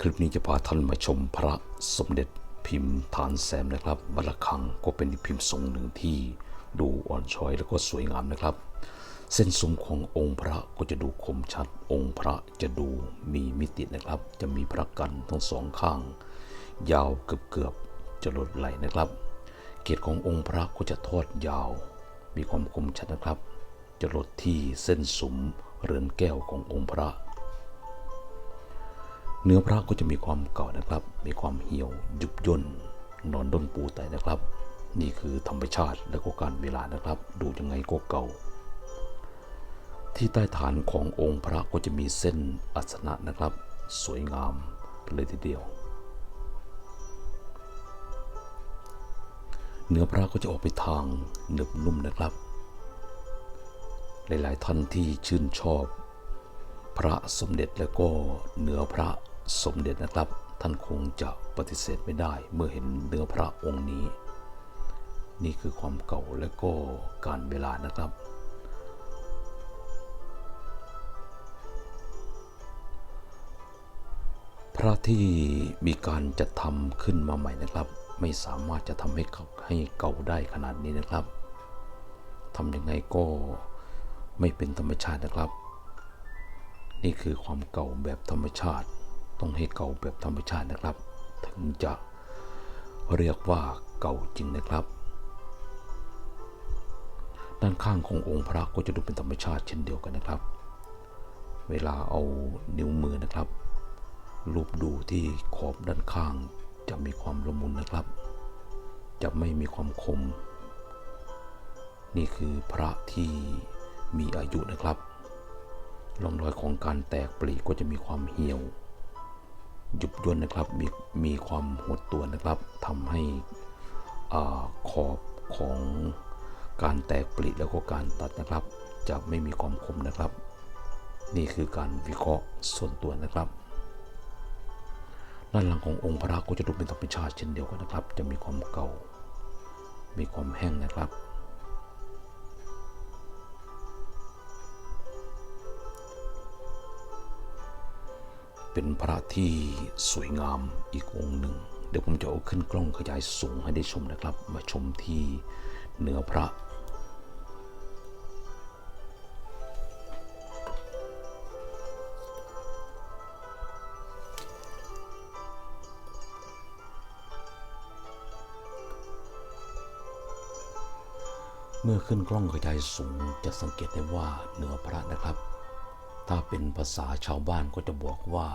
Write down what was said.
คลิปนี้จะพาท่านมาชมพระสมเด็จพิมพ์ฐานแซมนะครับบัลลคังก็เป็นพิมพ์ทรงหนึ่งที่ดูอ่อนช้อยแล้วก็สวยงามนะครับ เส้นซุ้มขององค์พระก็จะดูคมชัด องค์พระจะดูมีมิตินะครับ จะมีพระกันทั้งสองข้าง ยาวเกือบเกือบจะลดไหลนะครับ เกศขององค์พระก็จะทอดยาว มีความคมชัดนะครับ จะลดที่เส้นสุมเรือนแก้วขององค์พระ เนื้อพระก็จะมีความเก่านะครับ มีความเหี่ยวยุบย่นนอนด้นปูไตนะครับ นี่คือธรรมชาติและก็การเวลานะครับ ดูยังไงก็เก่า ที่ใต้ฐานขององค์พระก็จะมีเส้นอัสนะนะครับ สวยงามเลยทีเดียว เนื้อพระก็จะออกไปทางหนึบนุ่มนะครับ หลาย ๆ ท่านที่ชื่นชอบพระสมเด็จแล้วก็เนื้อพระ สมเด็จนะครับ ท่านคงจะปฏิเสธไม่ได้เมื่อเห็นเนื้อพระองค์นี้ นี่คือความเก่าและก็การเวลานะครับ พระที่มีการจัดทำขึ้นมาใหม่นะครับ ไม่สามารถจะทำให้เก่าให้เก่าได้ขนาดนี้นะครับทำยังไงก็ไม่เป็นธรรมชาตินะครับ นี่คือความเก่าแบบธรรมชาติ ต้องให้เก่าแบบธรรมชาตินะครับ ถึงจะเรียกว่าเก่าจริงนะครับ ด้านข้างขององค์พระก็จะดูเป็นธรรมชาติเช่นเดียวกันนะครับ เวลาเอานิ้วมือนะครับรูปดูที่ขอบด้านข้างจะมีความละมุนนะครับ จะไม่มีความคม นี่คือพระที่มีอายุนะครับร่องรอยของการแตกปลีก็จะมีความเหี่ยว ยุบย่นนะครับมีมีความหดตัวนะครับทำให้อขอบของการแตกปลีแล้วก็การตัดนะครับ จะไม่มีความคมนะครับ นี่คือการวิเคราะห์ส่วนตัวนะครับด้านหลังขององค์พระก็จะดูเป็นธรรมชาติเช่นเดียวกันนะครับ จะมีความเก่า มีความแห้งนะครับ เป็นพระที่สวยงามอีกองค์หนึ่ง เดี๋ยวผมจะเอาขึ้นกล้องขยายสูงให้ได้ชมนะครับ มาชมที่เนื้อพระเมื่อขึ้นกล้องขยายสูงจะสังเกตได้ว่าเนื้อพระนะครับ ถ้าเป็นภาษาชาวบ้านก็จะบอกว่า